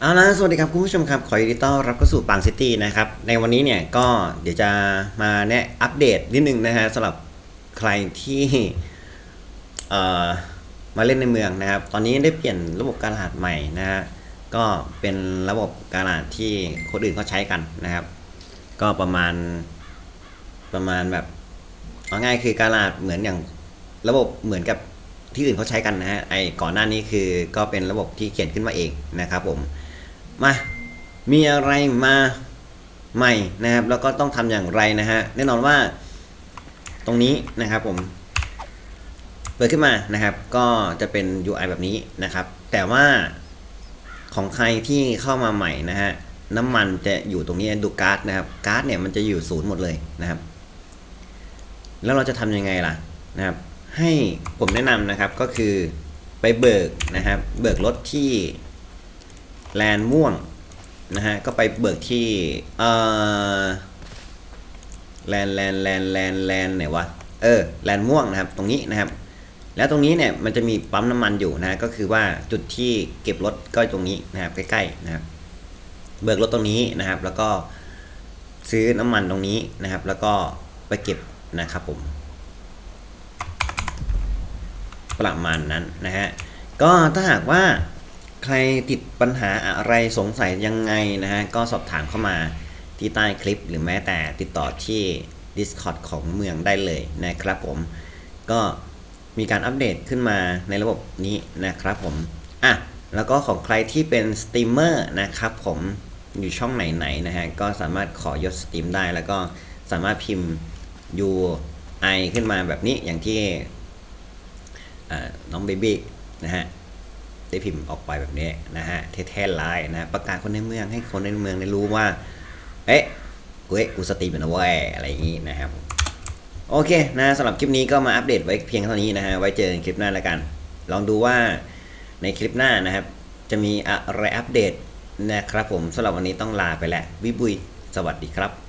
เอาละสวัสดีครับคุณผู้ชมครับ ขอยินดีต้อนรับเข้าสู่ปังซิตี้นะครับ ในวันนี้เนี่ยก็เดี๋ยวจะมาแนะอัปเดตนิดนึงนะฮะสำหรับใครที่เอ่อมาเล่นในเมืองนะครับ ตอนนี้ได้เปลี่ยนระบบการรหัสใหม่นะฮะ ก็เป็นระบบการรหัสที่คนอื่นเขาใช้กันนะครับ ก็ประมาณประมาณแบบเอาง่ายคือการรหัสเหมือนอย่างระบบเหมือนกับที่อื่นเขาใช้กันนะฮะ ไอ้ก่อนหน้านี้คือก็เป็นระบบที่เขียนขึ้นมาเองนะครับผม มา มีอะไรมาใหม่นะครับ แล้วก็ต้องทำอย่างไรนะฮะ แน่นอนว่าตรงนี้นะครับผม เปิดขึ้นมานะครับ ก็จะเป็น UI แบบนี้นะครับ แต่ว่าของใครที่เข้ามาใหม่นะฮะ น้ำมันจะอยู่ตรงนี้ดูการ์ดนะครับ การ์ดเนี่ยมันจะอยู่ศูนย์หมดเลยนะครับ แล้วเราจะทำยังไงล่ะนะครับ ให้ผมแนะนำนะครับก็คือไปเบิกนะครับ เบิกรถที่ แลนม่วงนะฮะ ก็ไปเบิกที่เอ่อแลนแลนแลนแลนแลนไหนวะ เออ แลนม่วงนะครับ ตรงนี้นะครับ แล้วตรงนี้เนี่ยมันจะมีปั๊มน้ำมันอยู่นะฮะก็คือว่าจุดที่เก็บรถก็ตรงนี้นะครับ ใกล้ๆนะครับ เบิกรถตรงนี้นะครับ แล้วก็ซื้อน้ำมันตรงนี้นะครับ แล้วก็ไปเก็บนะครับผม ประมาณนั้นนะฮะ ก็ถ้าหากว่า ใครติดปัญหาอะไรสงสัยยังไงนะฮะ ก็สอบถามเข้ามาที่ใต้คลิปหรือแม้แต่ติดต่อที่ Discord ของเมืองได้เลยนะครับผม ก็มีการอัปเดตขึ้นมาในระบบนี้นะครับผม อะ แล้วก็ของใครที่เป็นสตรีมเมอร์นะครับผมอยู่ช่องไหนๆนะฮะ ก็สามารถขอยศสตรีมได้ แล้วก็สามารถพิมพ์ UI ขึ้นมาแบบนี้อย่างที่น้องเบบี้นะฮะ ได้พิมพ์ออกไปแบบนี้นะฮะเท่ๆไลน์นะประกาศคนในเมืองให้คนในเมืองได้รู้ว่า เอ๊ะกูเอ๊ะกูสตรีมนนะเว้ยอะไรอย่างนี้นะครับโอเคนะสำหรับคลิปนี้ก็มาอัปเดตไว้เพียงเท่านี้นะฮะไว้เจอกันคลิปหน้าแล้วกัน ลองดูว่าในคลิปหน้านะครับ จะมีอะไรอัปเดตนะครับผมสำหรับวันนี้ต้องลาไปแล้ววิบุยสวัสดีครับ